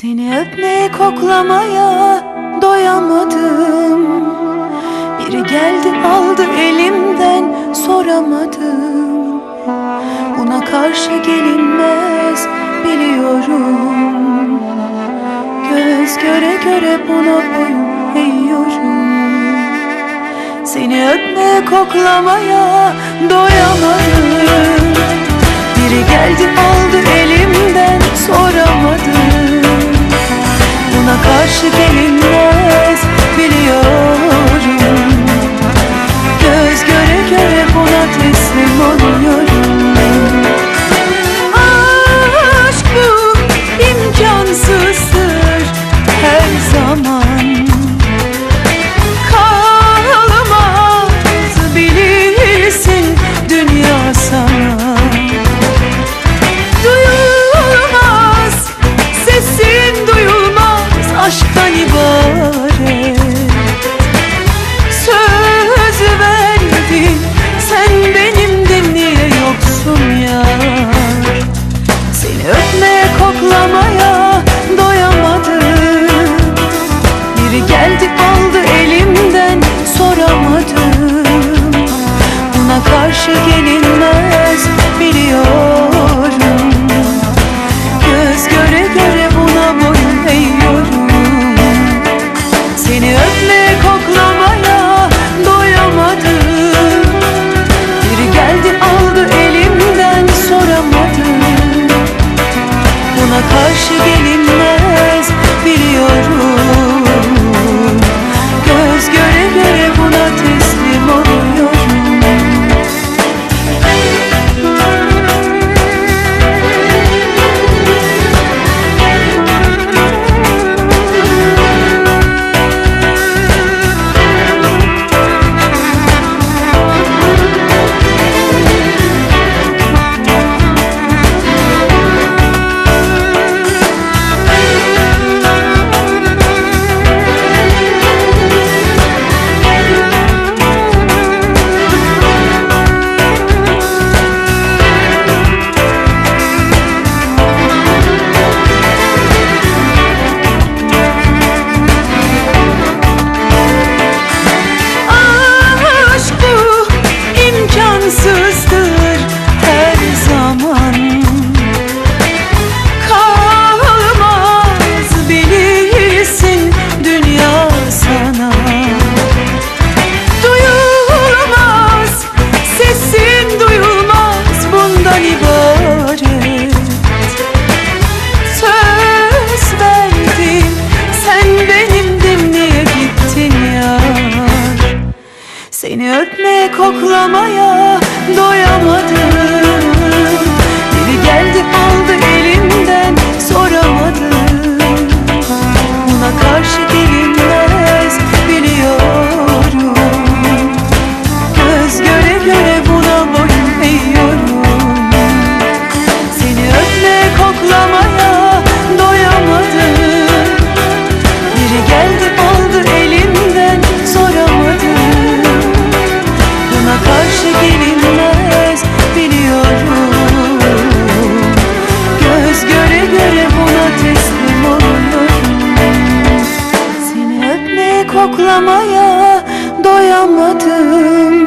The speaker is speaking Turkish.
Seni öpmeye koklamaya doyamadım. Biri geldi aldı elimden soramadım. Buna karşı gelinmez biliyorum. Göz göre göre buna boyun eğiyorum. Seni öpmeye koklamaya doyamadım. Biri geldi aldı elimden soramadım başı derinmez biliyorum. Göz göre göre buna teslim oluyorum. karşı gelin. Beni öpme koklamaya doyamadım. koklamaya doyamadım.